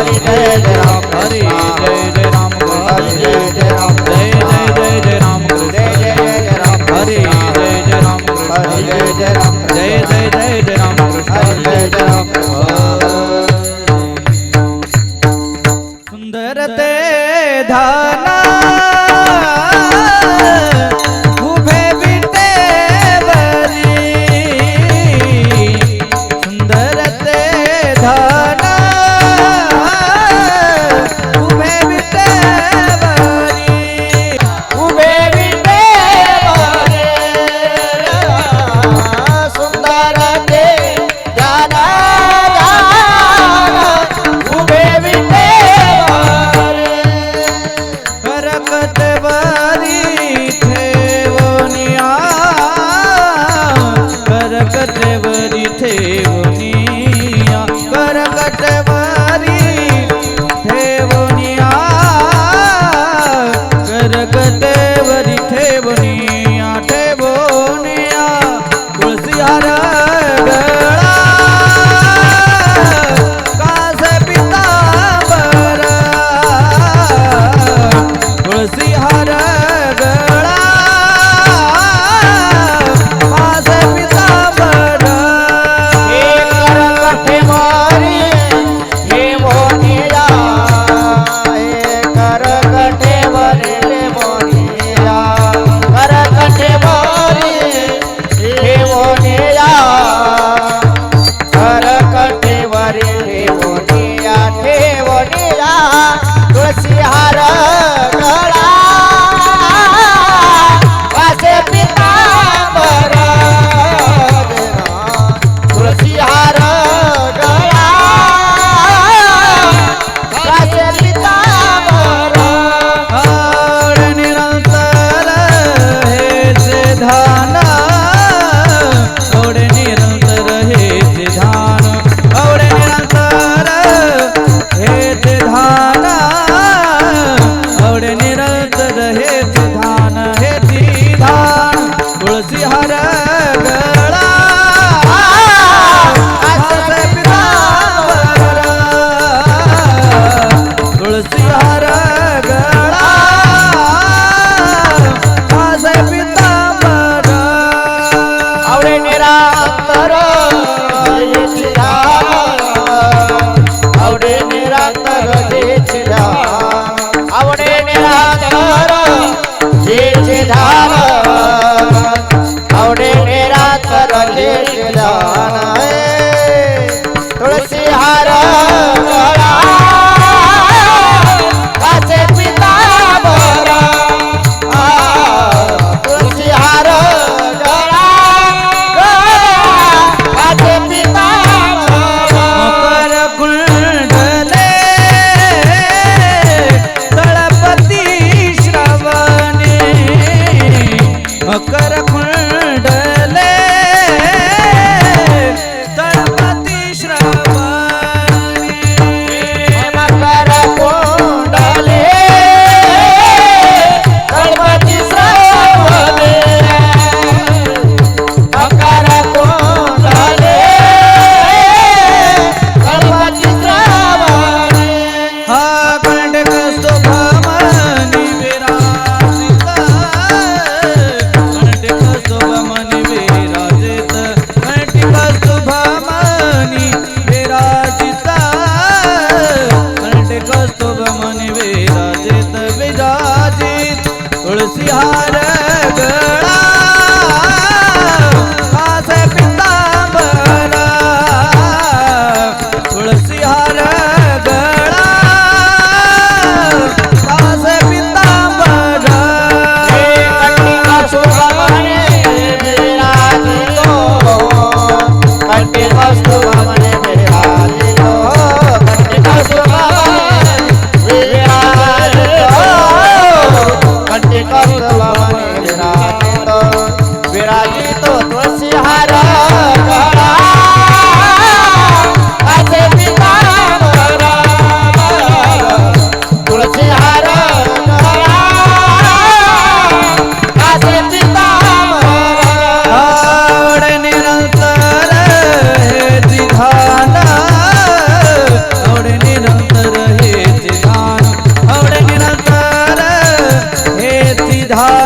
હરી જય જય રામ હરી જય જય રામ હરી જય જય રામ જય જય જય જય રામ જય જય જય રામ હરી જય જય રામ હરી જય જય રામ જય જય જય જય રામ હરી જય જય રામ बिहार कर বিধা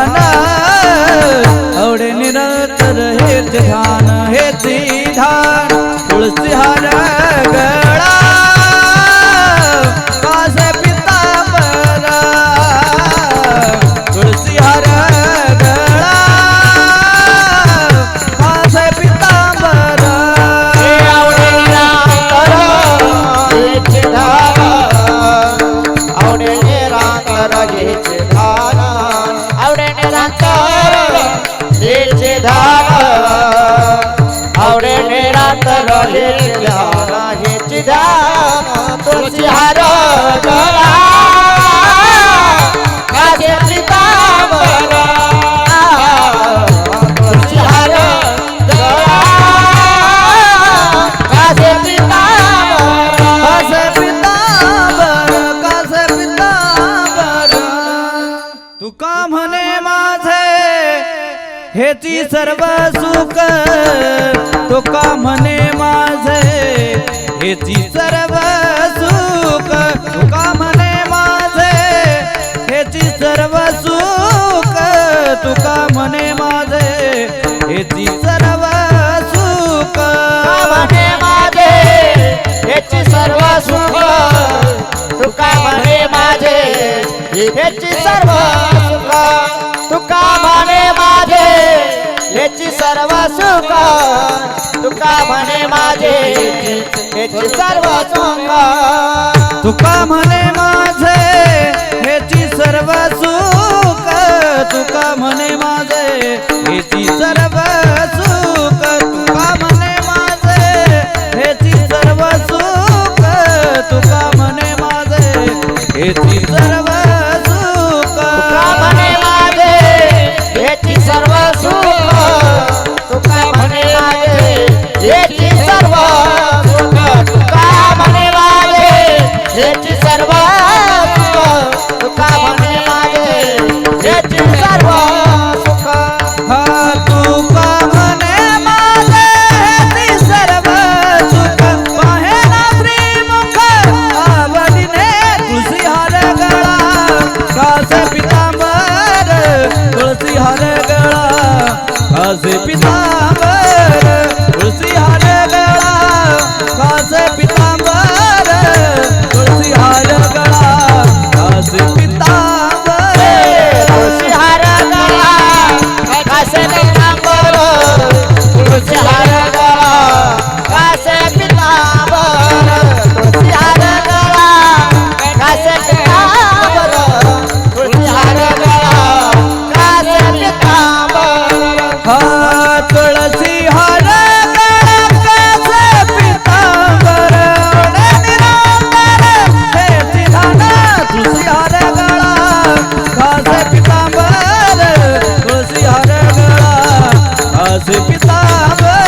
तुका म्हणे माझे? हेची सर्व सुख तुका म्हणे माझे? हेची सर्व सुख तुका म्हणे माझे? हेची सर्व सुख तुका म्हणे माझे? हे ती सर्व सुख म्हणे माझे? हेची सर्व सुख तुका म्हणे माझे? हेची सर्व याची सर्व सुख तुका म्हणे माझे याची सर्व सुख. तुका म्हणे माझे याची सर्व सुख तुका म्हणे माझे याची सर्व सुख. पिता